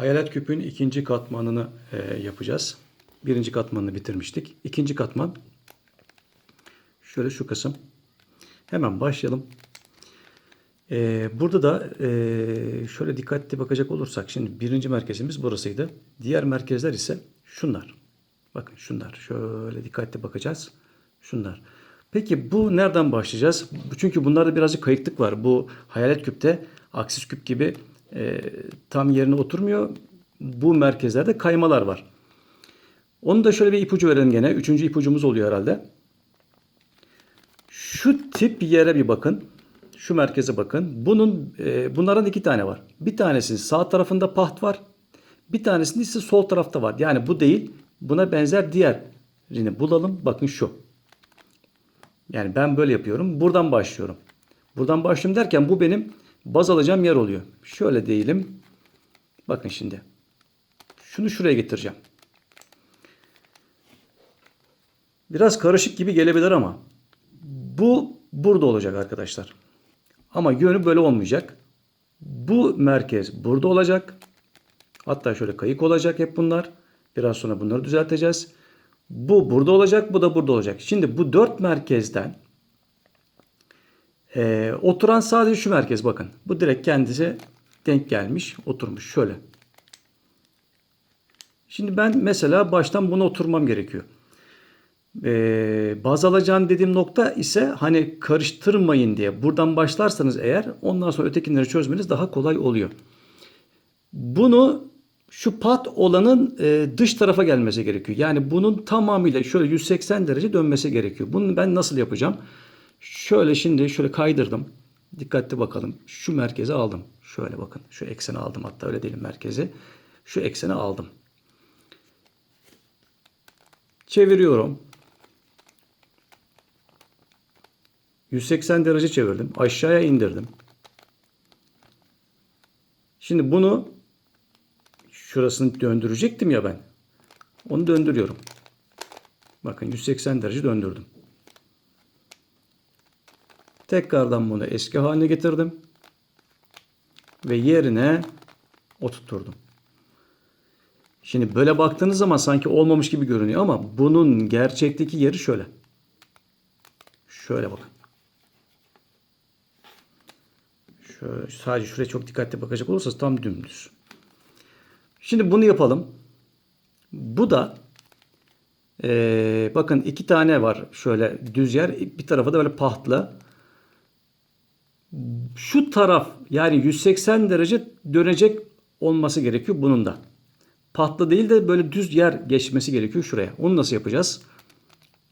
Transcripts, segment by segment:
Hayalet küpün ikinci katmanını e, yapacağız. Birinci katmanını bitirmiştik. İkinci katman şöyle şu kısım. Hemen başlayalım. E, burada da e, şöyle dikkatli bakacak olursak şimdi birinci merkezimiz burasıydı. Diğer merkezler ise şunlar. Bakın şunlar. Şöyle dikkatli bakacağız. Şunlar. Peki bu nereden başlayacağız? Çünkü bunlarda birazcık kayıklık var. Bu hayalet küpte aksis küp gibi e, tam yerine oturmuyor. Bu merkezlerde kaymalar var. Onu da şöyle bir ipucu verelim gene. Üçüncü ipucumuz oluyor herhalde. Şu tip yere bir bakın. Şu merkeze bakın. Bunun e, bunlardan iki tane var. Bir tanesinin sağ tarafında paht var. Bir tanesinin ise sol tarafta var. Yani bu değil. Buna benzer diğerini bulalım. Bakın şu. Yani ben böyle yapıyorum. Buradan başlıyorum. Buradan başlıyorum derken bu benim baz alacağım yer oluyor. Şöyle diyelim. Bakın şimdi. Şunu şuraya getireceğim. Biraz karışık gibi gelebilir ama bu burada olacak arkadaşlar. Ama yönü böyle olmayacak. Bu merkez burada olacak. Hatta şöyle kayık olacak hep bunlar. Biraz sonra bunları düzelteceğiz. Bu burada olacak, bu da burada olacak. Şimdi bu dört merkezden e, oturan sadece şu merkez bakın. Bu direkt kendisi denk gelmiş, oturmuş şöyle. Şimdi ben mesela baştan buna oturmam gerekiyor. Ee, baz alacağım dediğim nokta ise hani karıştırmayın diye. Buradan başlarsanız eğer ondan sonra ötekileri çözmeniz daha kolay oluyor. Bunu şu pat olanın e, dış tarafa gelmesi gerekiyor. Yani bunun tamamıyla şöyle 180 derece dönmesi gerekiyor. Bunu ben nasıl yapacağım? Şöyle şimdi şöyle kaydırdım. Dikkatli bakalım. Şu merkeze aldım. Şöyle bakın. Şu ekseni aldım hatta öyle diyelim merkezi. Şu ekseni aldım. Çeviriyorum. 180 derece çevirdim. Aşağıya indirdim. Şimdi bunu şurasını döndürecektim ya ben. Onu döndürüyorum. Bakın 180 derece döndürdüm. Tekrardan bunu eski haline getirdim. Ve yerine oturtturdum. Şimdi böyle baktığınız zaman sanki olmamış gibi görünüyor ama bunun gerçekteki yeri şöyle. Şöyle bakın. Şöyle, sadece şuraya çok dikkatli bakacak olursanız tam dümdüz. Şimdi bunu yapalım. Bu da ee, bakın iki tane var şöyle düz yer. Bir tarafı da böyle pahtlı. Şu taraf yani 180 derece dönecek olması gerekiyor bunun da. Patlı değil de böyle düz yer geçmesi gerekiyor şuraya. Onu nasıl yapacağız?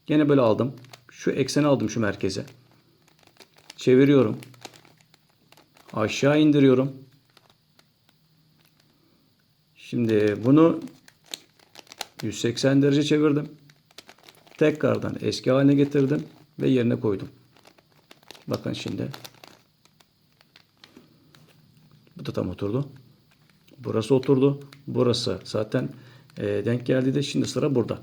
Gene böyle aldım. Şu ekseni aldım şu merkeze. Çeviriyorum. Aşağı indiriyorum. Şimdi bunu 180 derece çevirdim. Tekrardan eski haline getirdim ve yerine koydum. Bakın şimdi. Bu da tam oturdu. Burası oturdu. Burası zaten e, denk geldi de şimdi sıra burada.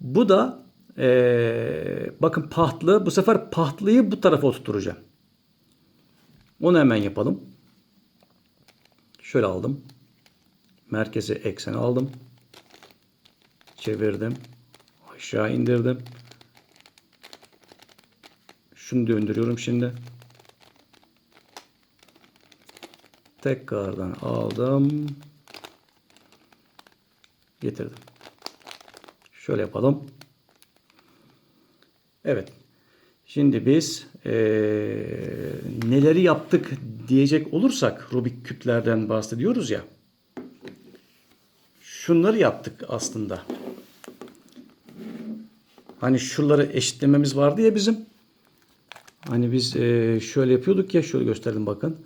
Bu da e, bakın pahtlı. Bu sefer pahtlıyı bu tarafa oturtacağım. Onu hemen yapalım. Şöyle aldım. Merkezi ekseni aldım. Çevirdim. Aşağı indirdim. Şunu döndürüyorum şimdi. Tekrardan aldım. Getirdim. Şöyle yapalım. Evet. Şimdi biz ee, neleri yaptık diyecek olursak Rubik küplerden bahsediyoruz ya. Şunları yaptık aslında. Hani şuraları eşitlememiz vardı ya bizim. Hani biz ee, şöyle yapıyorduk ya şöyle gösterdim bakın.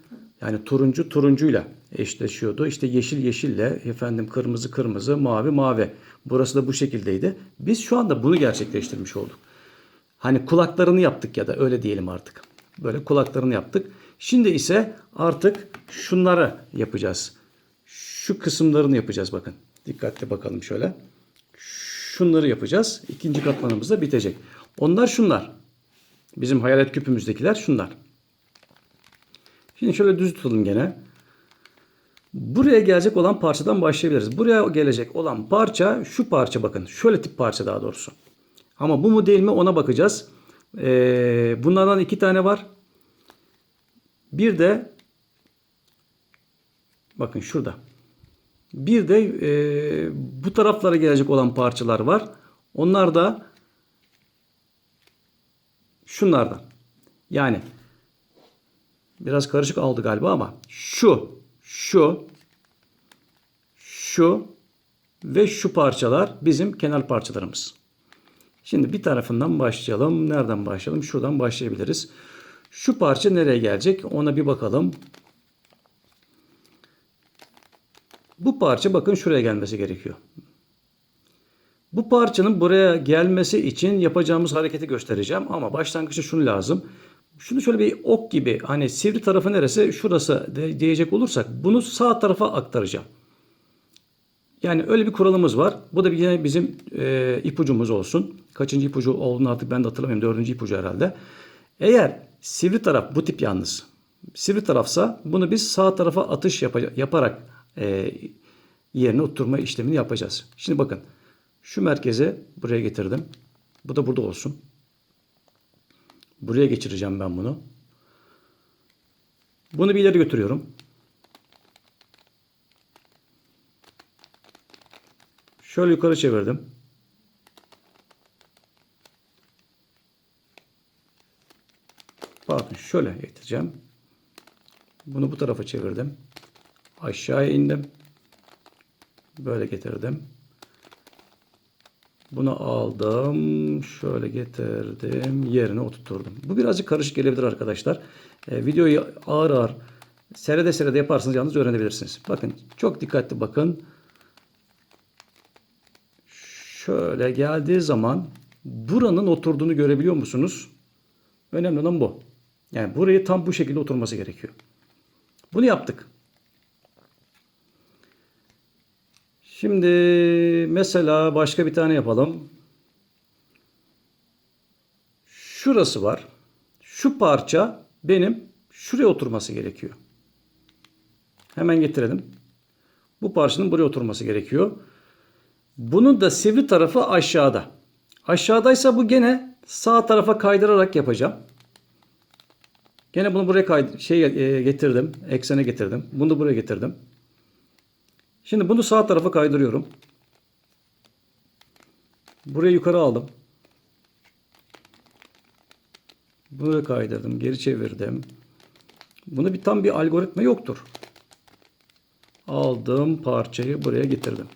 Yani turuncu turuncuyla eşleşiyordu. İşte yeşil yeşille, efendim kırmızı kırmızı, mavi mavi. Burası da bu şekildeydi. Biz şu anda bunu gerçekleştirmiş olduk. Hani kulaklarını yaptık ya da öyle diyelim artık. Böyle kulaklarını yaptık. Şimdi ise artık şunları yapacağız. Şu kısımlarını yapacağız bakın. Dikkatli bakalım şöyle. Şunları yapacağız. İkinci katmanımız da bitecek. Onlar şunlar. Bizim hayalet küpümüzdekiler şunlar. Şimdi şöyle düz tutalım gene. Buraya gelecek olan parçadan başlayabiliriz. Buraya gelecek olan parça şu parça bakın. Şöyle tip parça daha doğrusu. Ama bu mu değil mi ona bakacağız. Ee, bunlardan iki tane var. Bir de bakın şurada. Bir de e, bu taraflara gelecek olan parçalar var. Onlar da şunlardan. Yani biraz karışık aldı galiba ama şu, şu, şu ve şu parçalar bizim kenar parçalarımız. Şimdi bir tarafından başlayalım. Nereden başlayalım? Şuradan başlayabiliriz. Şu parça nereye gelecek? Ona bir bakalım. Bu parça bakın şuraya gelmesi gerekiyor. Bu parçanın buraya gelmesi için yapacağımız hareketi göstereceğim. Ama başlangıçta şunu lazım. Şunu şöyle bir ok gibi hani sivri tarafı neresi şurası diyecek olursak bunu sağ tarafa aktaracağım. Yani öyle bir kuralımız var. Bu da yine bizim e, ipucumuz olsun. Kaçıncı ipucu olduğunu artık ben de hatırlamıyorum. Dördüncü ipucu herhalde. Eğer sivri taraf bu tip yalnız. Sivri tarafsa bunu biz sağ tarafa atış yap yaparak e, yerine oturma işlemini yapacağız. Şimdi bakın. Şu merkeze buraya getirdim. Bu da burada olsun. Buraya geçireceğim ben bunu. Bunu bir ileri götürüyorum. Şöyle yukarı çevirdim. Bakın şöyle getireceğim. Bunu bu tarafa çevirdim. Aşağıya indim. Böyle getirdim. Bunu aldım. Şöyle getirdim. Yerine oturturdum. Bu birazcık karışık gelebilir arkadaşlar. E, videoyu ağır ağır serede serede yaparsanız yalnız öğrenebilirsiniz. Bakın çok dikkatli bakın. Şöyle geldiği zaman buranın oturduğunu görebiliyor musunuz? Önemli olan bu. Yani burayı tam bu şekilde oturması gerekiyor. Bunu yaptık. Şimdi mesela başka bir tane yapalım. Şurası var. Şu parça benim şuraya oturması gerekiyor. Hemen getirelim. Bu parçanın buraya oturması gerekiyor. Bunun da sivri tarafı aşağıda. Aşağıdaysa bu gene sağ tarafa kaydırarak yapacağım. Gene bunu buraya kaydır şey e, getirdim. Eksene getirdim. Bunu da buraya getirdim. Şimdi bunu sağ tarafa kaydırıyorum. Buraya yukarı aldım. Buraya kaydırdım. Geri çevirdim. Bunu bir tam bir algoritma yoktur. Aldım parçayı buraya getirdim.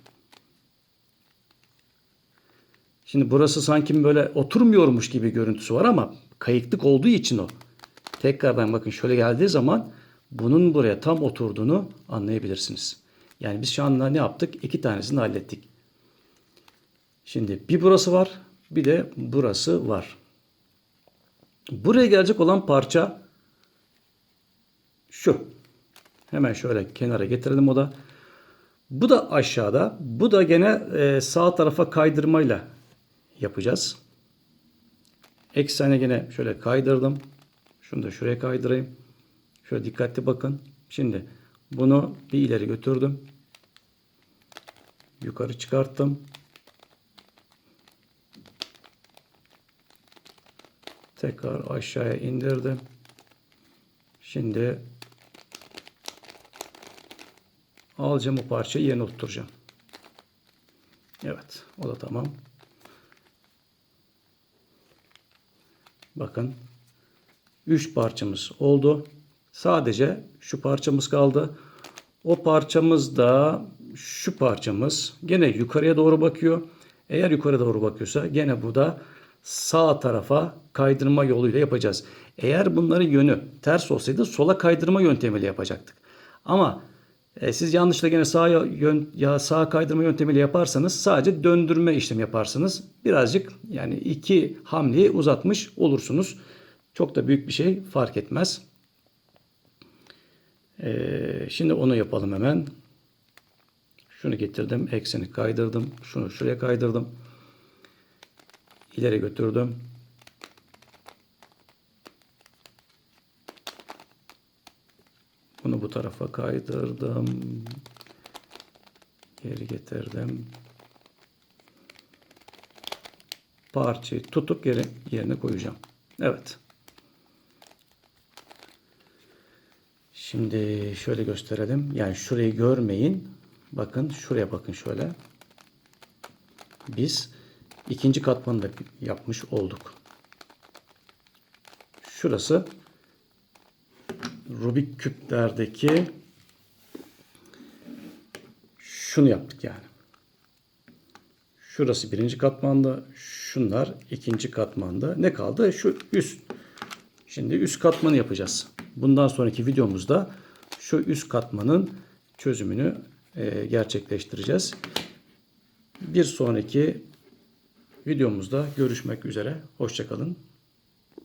Şimdi burası sanki böyle oturmuyormuş gibi görüntüsü var ama kayıklık olduğu için o. Tekrardan bakın şöyle geldiği zaman bunun buraya tam oturduğunu anlayabilirsiniz. Yani biz şu anda ne yaptık? İki tanesini hallettik. Şimdi bir burası var, bir de burası var. Buraya gelecek olan parça şu. Hemen şöyle kenara getirelim o da. Bu da aşağıda. Bu da gene e, sağ tarafa kaydırmayla yapacağız. Eksene gene şöyle kaydırdım. Şunu da şuraya kaydırayım. Şöyle dikkatli bakın. Şimdi bunu bir ileri götürdüm. Yukarı çıkarttım. Tekrar aşağıya indirdim. Şimdi alacağım o parçayı yerine oturtacağım. Evet. O da tamam. Bakın 3 parçamız oldu. Sadece şu parçamız kaldı. O parçamız da şu parçamız gene yukarıya doğru bakıyor. Eğer yukarı doğru bakıyorsa gene bu da sağ tarafa kaydırma yoluyla yapacağız. Eğer bunların yönü ters olsaydı sola kaydırma yöntemiyle yapacaktık. Ama e, siz yanlışla gene sağa yön ya sağa kaydırma yöntemiyle yaparsanız sadece döndürme işlemi yaparsınız. Birazcık yani iki hamleyi uzatmış olursunuz. Çok da büyük bir şey fark etmez. Ee, şimdi onu yapalım hemen. Şunu getirdim. Ekseni kaydırdım. Şunu şuraya kaydırdım. İleri götürdüm. Bunu bu tarafa kaydırdım. Geri getirdim. Parçayı tutup geri yerine koyacağım. Evet. Şimdi şöyle gösterelim. Yani şurayı görmeyin. Bakın şuraya bakın şöyle. Biz ikinci katmanı da yapmış olduk. Şurası Rubik küplerdeki şunu yaptık yani. Şurası birinci katmanda, şunlar ikinci katmanda. Ne kaldı? Şu üst. Şimdi üst katmanı yapacağız. Bundan sonraki videomuzda şu üst katmanın çözümünü gerçekleştireceğiz. Bir sonraki videomuzda görüşmek üzere. Hoşçakalın.